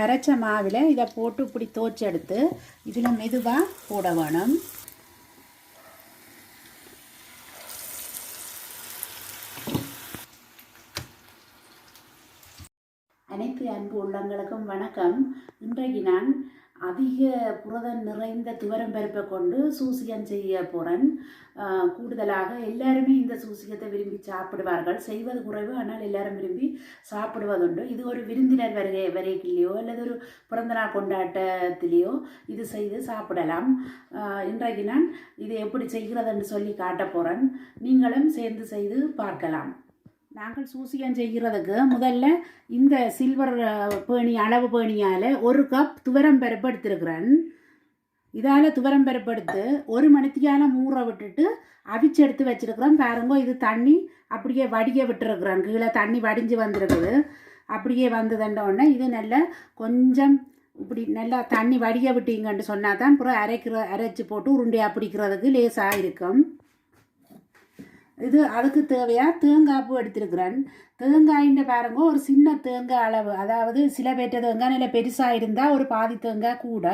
கரைச்ச மாவில் இதை போட்டு இப்படி தோச்சி எடுத்து இதில் மெதுவாக போட வேணும் அனைத்து அன்பு உள்ளங்களுக்கும் வணக்கம். இன்றைக்கு நான் அதிக புரதம் நிறைந்த துவரம் பருப்பை கொண்டு சூசியம் செய்ய போகிறேன் கூடுதலாக எல்லாருமே இந்த சூசியத்தை விரும்பி சாப்பிடுவார்கள். செய்வது குறைவு ஆனால் எல்லாரும் விரும்பி சாப்பிடுவதுண்டு. இது ஒரு விருந்தினர் வருகை வரைக்கிலேயோ அல்லது ஒரு பிறந்தநாள் கொண்டாட்டத்திலேயோ இது செய்து சாப்பிடலாம். இன்றைக்கு நான் இது எப்படி செய்கிறதுன்னு சொல்லி காட்ட போகிறேன் நீங்களும் சேர்ந்து செய்து பார்க்கலாம். நாங்கள் சூசியம் செய்கிறதுக்கு முதல்ல இந்த சில்வர் பேணி அளவு பேணியால் ஒரு கப் துவரம் பருப்பு எடுத்திருக்கிறேன். இதால் துவரம் பருப்பு எடுத்து ஒரு மணித்தியால் மூற விட்டுட்டு அவிச்சு எடுத்து வச்சிருக்கிறேன் பாருங்க இது தண்ணி அப்படியே வடிய விட்டுருக்குறேன் கீழே தண்ணி வடிஞ்சு வந்திருக்குது. அப்படியே வந்ததுண்டோடனே உடனே இது நல்லா கொஞ்சம் இப்படி நல்லா தண்ணி வடிய விட்டீங்கன்னு சொன்னால் தான் அப்புறம் அரைக்கிற அரைச்சி போட்டு உருண்டையாக பிடிக்கிறதுக்கு லேசாக இருக்கும். இது அதுக்கு தேவையாக தேங்காய் பூ எடுத்திருக்கிறேன். தேங்காயின்ற பாருங்க ஒரு சின்ன தேங்காய் அளவு. அதாவது சில பேற்ற தேங்காய் நல்ல பெருசாக இருந்தால் ஒரு பாதி தேங்காய் கூட.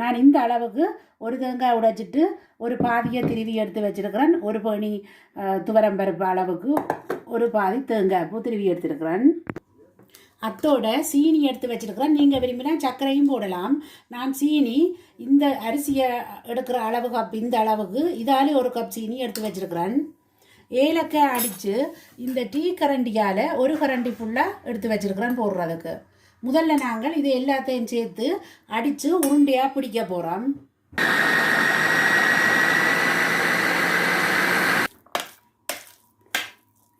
நான் இந்த அளவுக்கு ஒரு தேங்காய் உடைச்சிட்டு ஒரு பாதியை திருவி எடுத்து வச்சிருக்கிறேன். ஒரு பணி துவரம்பருப்பு அளவுக்கு ஒரு பாதி தேங்காய் பூ திருவி எடுத்திருக்கிறேன். அத்தோட சீனி எடுத்து வச்சிருக்கிறேன். நீங்கள் விரும்பினா சர்க்கரையும் போடலாம். நான் சீனி இந்த அரிசியை எடுக்கிற அளவு கப் இந்த அளவுக்கு இதாலே ஒரு கப் சீனி எடுத்து வச்சிருக்கிறேன். ஏலக்காய் அடித்து இந்த டீ கரண்டியால் ஒரு கரண்டி ஃபுல்லாக எடுத்து வச்சிருக்கிறேன் போடுறதுக்கு. முதல்ல நாங்கள் இது எல்லாத்தையும் சேர்த்து அடித்து உருண்டையாக பிடிக்க போகிறோம்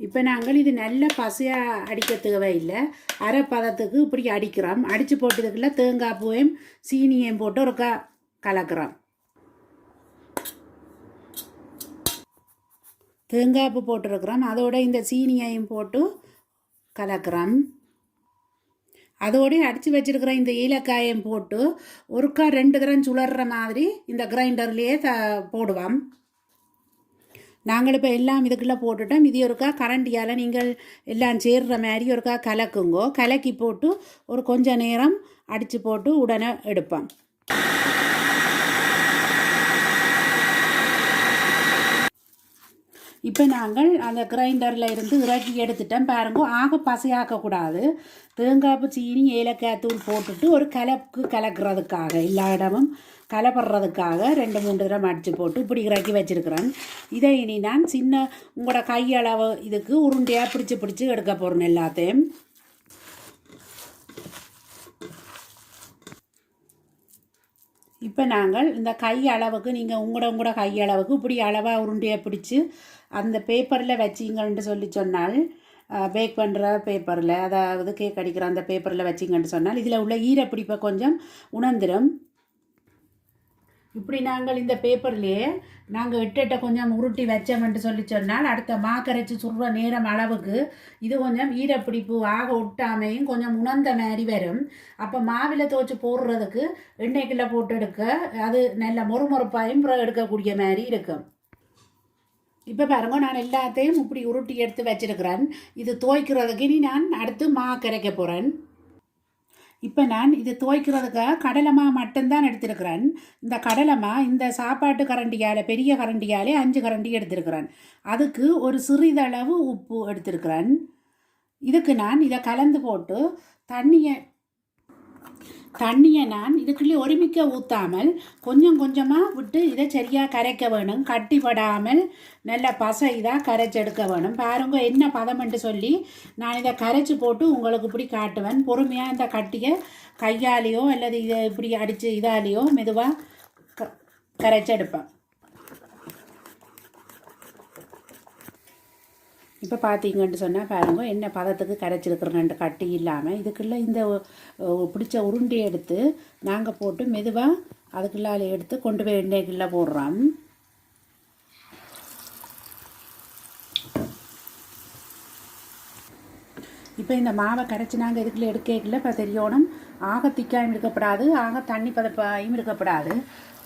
இப்போ நாங்கள் இது நல்ல பசையாக அடிக்க தேவையில்லை. அரை பதத்துக்கு இப்படி அடிக்கிறோம். அடித்து போட்டதுக்குள்ள தேங்காய் பூவையும் சீனியையும் போட்டு ஒருக்கா கலக்கிறோம். தேங்காய்ப்பு போட்டிருக்கிறோம். அதோட இந்த சீனியையும் போட்டு கலக்கிறோம். அதோடய அடித்து வச்சிருக்கிற இந்த ஏலக்காயையும் போட்டு ஒருக்கா ரெண்டு கிரம் சுழற மாதிரி இந்த கிரைண்டர்லேயே த போடுவோம். நாங்கள் இப்போ எல்லாம் இதுக்குள்ளே போட்டுட்டோம். இது ஒருக்கா கரண்டியால் நீங்கள் எல்லாம் சேர்ற மாதிரி ஒருக்கா கலக்குங்கோ. கலக்கி போட்டு ஒரு கொஞ்சம் நேரம் அடித்து போட்டு உடனே எடுப்போம். இப்போ நாங்கள் அந்த கிரைண்டரில் இருந்து இறக்கி எடுத்துட்டோம் பாருங்க. ஆக பசையாக்கக்கூடாது. தேங்காய்ப்பு சீனி ஏலக்காய் தூள் போட்டுட்டு ஒரு கலப்பு கலக்கிறதுக்காக எல்லா இடமும் கலப்படுறதுக்காக ரெண்டு மூணு தடவை அடித்து போட்டு இப்படி இறக்கி வச்சுருக்கிறேன். இதை இனி நான் சின்ன உங்களோட கையளவு இதுக்கு உருண்டையாக பிடிச்சி பிடிச்சி எடுக்க போகிறேன் எல்லாத்தையும். இப்போ நாங்கள் இந்த கை அளவுக்கு நீங்கள் உங்களோட உங்களோட கை அளவுக்கு இப்படி அளவாக உருண்டையை பிடிச்சி அந்த பேப்பரில் வச்சிங்கன்ட்டு சொல்லி சொன்னால் பேக் பண்ணுற பேப்பரில் அதாவது கேக் அடிக்கிற அந்த பேப்பரில் வச்சிங்கன்னு சொன்னால் இதில் உள்ள ஈரப்பிடிப்பை கொஞ்சம் உணர்ந்துடும் இப்படி நாங்கள் இந்த பேப்பர்லேயே நாங்கள் எட்டெட்ட கொஞ்சம் உருட்டி வச்சோம்ன்ட்டு சொல்லி சொன்னால் அடுத்த மாக்கரைச்சி சுடுற நேரம் அளவுக்கு இது கொஞ்சம் ஈரப்பிடிப்பு ஆக ஒட்டாமையும் கொஞ்சம் உணர்ந்த மாதிரி வரும். அப்போ மாவில் துவச்சி போடுறதுக்கு எண்ணெய்க்குள்ளே போட்டு எடுக்க அது நல்ல மொறுமொறுப்பாயும் பிறகு எடுக்கக்கூடிய மாதிரி இருக்கும். இப்போ பாருங்க நான் எல்லாத்தையும் இப்படி உருட்டி எடுத்து வச்சிருக்கிறேன். இது துவைக்கிறதுக்கு இனி நான் அடுத்து மா கரைக்க போகிறேன் இப்போ நான் இது துவைக்கிறதுக்காக கடலைமா மட்டும்தான் எடுத்திருக்கிறேன். இந்த கடலைமா இந்த சாப்பாட்டு கரண்டியால் பெரிய கரண்டியாலே அஞ்சு கரண்டி எடுத்திருக்கிறேன். அதுக்கு ஒரு சிறிதளவு உப்பு எடுத்திருக்கிறேன். இதுக்கு நான் இதை கலந்து போட்டு தண்ணியை தண்ணியை நான் இதுக்குள்ளே ஒருமிக்க ஊற்றாமல் கொஞ்சம் கொஞ்சமாக விட்டு இதை சரியாக கரைக்க வேணும். கட்டிப்படாமல் நல்ல பசை இதாக கரைச்சி எடுக்க வேணும். பாருங்க என்ன பதம்ன்ட்டு சொல்லி நான் இதை கரைச்சி போட்டு உங்களுக்கு இப்படி காட்டுவேன். பொறுமையாக இந்த கட்டியை கையாலேயோ அல்லது இதை இப்படி அடித்து இதாலேயோ மெதுவாக க கரைச்சி இப்போ பார்த்தீங்கன்னு சொன்னால் பாருங்க என்ன பதத்துக்கு கரைச்சிருக்கிறேன்ட்டு கட்டி இல்லாமல் இதுக்குள்ளே இந்த பிடிச்ச உருண்டையை எடுத்து நாங்கள் போட்டு மெதுவாக அதுக்குள்ளால எடுத்து கொண்டு போய் எண்ணெய்க்குள்ளே போடுறோம். இப்போ இந்த மாவை கரைச்சி நாங்கள் இதுக்குள்ளே எடுக்கல இப்போ தெரியணும் ஆக திக்காயும் இருக்கப்படாது ஆக தண்ணி பதப்பாயும் இருக்கப்படாது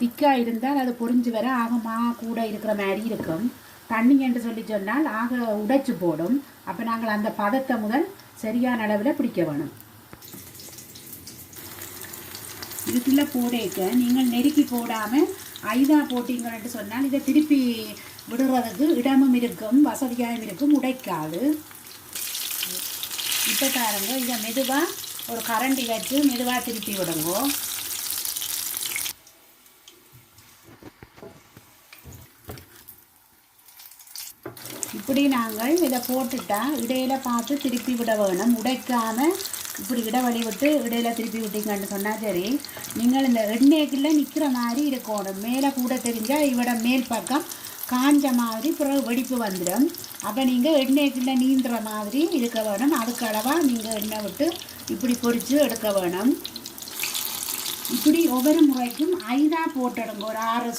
திக்காக இருந்தால் அது பொறிஞ்சு வர ஆக மா கூட இருக்கிற மாதிரி இருக்கும். தண்ணி என்று சொல்லி சொன்னால் ஆக உடைச்சு போடும். அப்போ நாங்கள் அந்த பதத்தை முதல் சரியான அளவில் பிடிக்க வேணும். இதுக்குள்ளே போடேக்க. நீங்கள் நெருக்கி போடாமல் ஐதா போட்டீங்கன்னு சொன்னால் இதை திருப்பி விடுறதுக்கு இடமும் இருக்கும் வசதியாகவும் இருக்கும் உடைக்காது. இப்போ பாருங்க இதை மெதுவாக ஒரு கரண்டி வச்சு மெதுவாக திருப்பி விடுங்கோ. இப்படி நாங்கள் இதை போட்டுட்டா இடையில பார்த்து திருப்பி விட வேணும். உடைக்காம இப்படி இடைவெளி விட்டு இடையில திருப்பி விட்டீங்கன்னு சொன்னால் சரி. நீங்கள் இந்த எண்ணெய்க்குள்ள நிற்கிற மாதிரி இருக்கணும். மேலே கூட தெரிஞ்சால் இவட மேல் பக்கம் காஞ்ச மாதிரி பிறகு வெடிப்பு வந்துடும். அப்போ நீங்கள் எண்ணெய்க்குள்ள நீந்துற மாதிரி இருக்க வேணும். அதுக்கு அளவாக நீங்கள் எண்ணெய் விட்டு இப்படி பொறித்து எடுக்க வேணும். இப்படி ஒவ்வொரு முறைக்கும் ஐதா போட்டுடுங்க. ஒரு ஆறு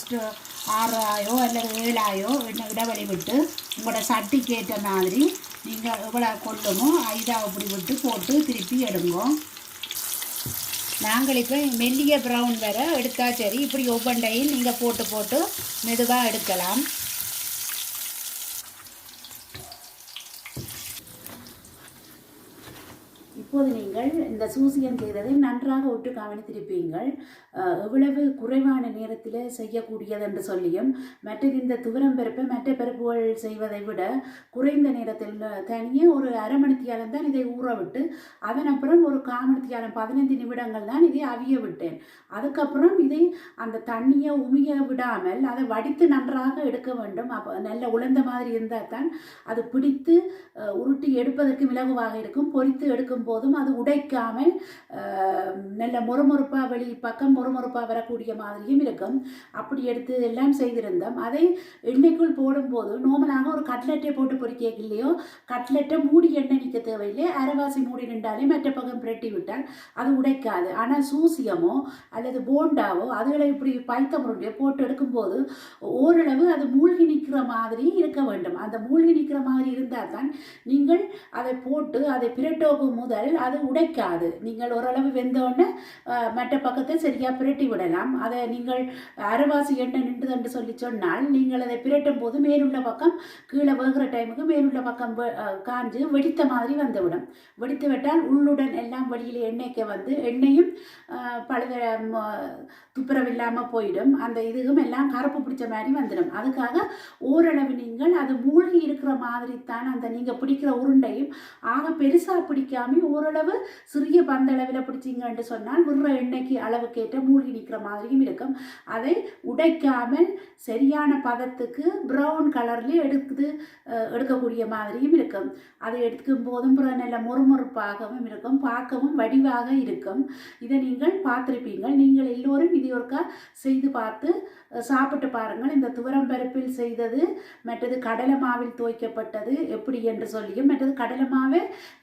ஆறாயோ அல்லது ஏழாயோ என்ன இடைவெளி விட்டு உங்களோட சட்டிக்கு ஏற்ற மாதிரி நீங்கள் எவ்வளோ கொள்ளுமோ ஐதாக இப்படி விட்டு போட்டு திருப்பி எடுங்க. நாங்கள் இப்போ மெல்லிய ப்ரௌன் வர எடுத்தால் சரி. இப்படி ஒவ்வொன்றையும் நீங்கள் போட்டு போட்டு மெதுவாக எடுக்கலாம். இப்போது நீங்கள் இந்த சூசியம் செய்ததை நன்றாக ஒட்டு கவனித்திருப்பீங்கள் எவ்வளவு குறைவான நேரத்தில் செய்யக்கூடியது என்று சொல்லியும் மற்றது இந்த துவரம் பருப்பை மற்ற பருப்புகள் செய்வதை விட குறைந்த நேரத்தில் தனியே ஒரு அரை மணித்தியாலம் தான் இதை ஊற விட்டு அதன் அப்புறம் ஒரு காமணித்தியாலம் பதினைந்து நிமிடங்கள் தான் இதை அவிய விட்டேன். அதுக்கப்புறம் இதை அந்த தண்ணியை உமிய விடாமல் அதை வடித்து நன்றாக எடுக்க வேண்டும். அப்போ நல்ல உலர்ந்த மாதிரி இருந்தால் தான் அது பிடித்து உருட்டி எடுப்பதற்கு இலகுவாக இருக்கும் பொறித்து எடுக்கும் போதும். அது உடைக்காமல் நல்ல மொறுமொறுப்பாக வெளி பக்கம் மொறுமொறுப்பாக வரக்கூடிய மாதிரியும் இருக்கும். அப்படி எடுத்து எல்லாம் செய்திருந்தோம். அதை எண்ணெய்க்குள் போடும்போது நோமலாக ஒரு கட்லெட்டை போட்டு பொறிக்க இல்லையோ கட்லெட்டை மூடி எண்ணெய் நிற்க தேவையில்லை. அரைவாசி மூடி நின்றாலே மற்ற பக்கம் பிரட்டி விட்டால் அது உடைக்காது. ஆனால் சூசியமோ அல்லது போண்டாவோ அதுகளை இப்படி பைத்த முருண்டையோ போட்டு எடுக்கும்போது ஓரளவு அது மூழ்கி நிற்கிற மாதிரி இருக்க வேண்டும். அந்த மூழ்கி நிற்கிற மாதிரி இருந்தால் தான் நீங்கள் அதை போட்டு அதை பிரட்டோகும் முதல் அது உடைக்காது. நீங்கள் ஓரளவு வெந்தோடனே மற்ற பக்கத்தை சரியாக பிரட்டி விடலாம். அதை நீங்கள் அரைவாசி எண்ணெய் நின்றுது என்று சொல்லி சொன்னால் நீங்கள் அதை பிரட்டும் போது மேலுள்ள பக்கம் கீழே வேகிற டைமுக்கு மேலுள்ள பக்கம் காஞ்சு வெடித்த மாதிரி வந்துவிடும். வெடித்து விட்டால் உள்ளுடன் எல்லாம் வெளியில் எண்ணெய்க்கு வந்து எண்ணெயும் பழுத துப்புரவில்லாமல் போயிடும். அந்த இதுவும் எல்லாம் கருப்பு பிடிச்ச மாதிரி வந்துடும். அதுக்காக ஓரளவு நீங்கள் அது மூழ்கி இருக்கிற மாதிரி தான் அந்த நீங்கள் பிடிக்கிற உருண்டையும் ஆக பெருசாக பிடிக்காமல் ஓரளவு சிறிய பந்தளவில் பிடிச்சிங்கன்னு சொன்னால் விடுற எண்ணெய்க்கு அளவுக்கேற்ற மூழ்கி நிற்கிற மாதிரியும் இருக்கும். அதை உடைக்காமல் சரியான பதத்துக்கு ப்ரௌன் கலர்லேயே எடுக்குது எடுக்கக்கூடிய மாதிரியும் இருக்கும். அதை எடுக்கும் போதும் பிற நல்ல மொறுமொறுப்பாகவும் இருக்கும் பார்க்கவும் வடிவாக இருக்கும். இதை நீங்கள் பார்த்துருப்பீங்கள் நீங்கள் எல்லோரும் இது ஒருக்கா செய்து பார்த்து சாப்பிட்டு பாருங்கள். இந்த துவரம் பருப்பில் செய்தது மற்றது கடலை மாவில் துவைக்கப்பட்டது எப்படி என்று சொல்லியும் மற்றது கடலை மாவை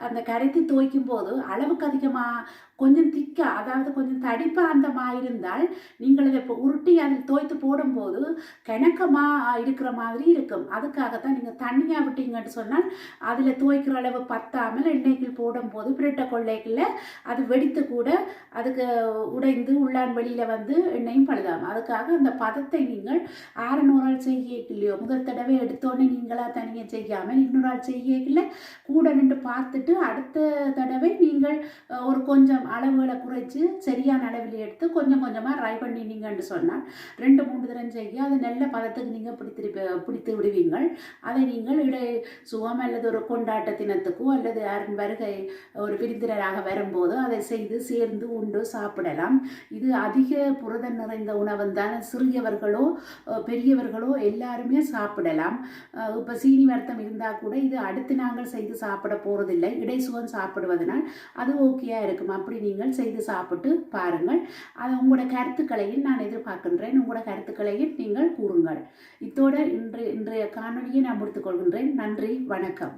அந்த கரைத்து துவைக்கும் போது அளவுக்கு அதிகமாக கொஞ்சம் திக்க அதாவது கொஞ்சம் தடிப்பாக அந்தமா இருந்தால் நீங்கள் இதை இப்போ உருட்டி அதில் தோய்த்து போடும்போது கிணக்கமாக இருக்கிற மாதிரி இருக்கும். அதுக்காகத்தான் நீங்கள் தண்ணியாக விட்டீங்கன்னு சொன்னால் அதில் துவைக்கிற அளவு பத்தாமல் எண்ணெய்கள் போடும்போது பிரட்ட கொள்ளைக்குள்ள அது வெடித்து கூட அதுக்கு உடைந்து உள்ளான் வெளியில் வந்து எண்ணெயும் பழுதாம் அதுக்காக அந்த பதத்தை நீங்கள் ஆறுநூறு நாள் இல்லையோ முதல் தடவை எடுத்தோடனே நீங்களாக தனியாக செய்யாமல் இன்னொரு நாள் செய்யல கூட நின்று பார்த்துட்டு அடுத்த தடவை நீங்கள் ஒரு கொஞ்சம் அளவுகளை குறைச்சி சரியான அளவில் எடுத்து கொஞ்சம் கொஞ்சமாக ட்ரை பண்ணினீங்கன்னு சொன்னால் ரெண்டு மூணு தரம் செய்ய அது நல்ல பதத்துக்கு நீங்கள் பிடித்திருப்ப பிடித்து விடுவீங்கள். அதை நீங்கள் இடை சுகம் அல்லது ஒரு கொண்டாட்ட தினத்துக்கோ அல்லது யாரின் வருகை ஒரு விருந்தினராக வரும்போது அதை செய்து சேர்ந்து உண்டு சாப்பிடலாம். இது அதிக புரதம் நிறைந்த உணவு தான் சிறியவர்களோ பெரியவர்களோ எல்லாருமே சாப்பிடலாம். இப்போ சீனி வருத்தம் இருந்தால் கூட இது அடுத்து நாங்கள் செய்து சாப்பிட போகிறதில்லை இடைசுகம் சாப்பிடுவதனால் அது ஓகேயா இருக்கும். அப்படி நீங்கள் செய்து சாப்பிட்டு பாருங்கள். அது உங்களோட கருத்துக்களையும் நான் எதிர்பார்க்கின்றேன். உங்களோட கருத்துக்களையும் நீங்கள் கூறுங்கள். இத்தோட இன்று இன்றைய காணொலியை நான் முடித்துக்கொள்கின்றேன் நன்றி. வணக்கம்.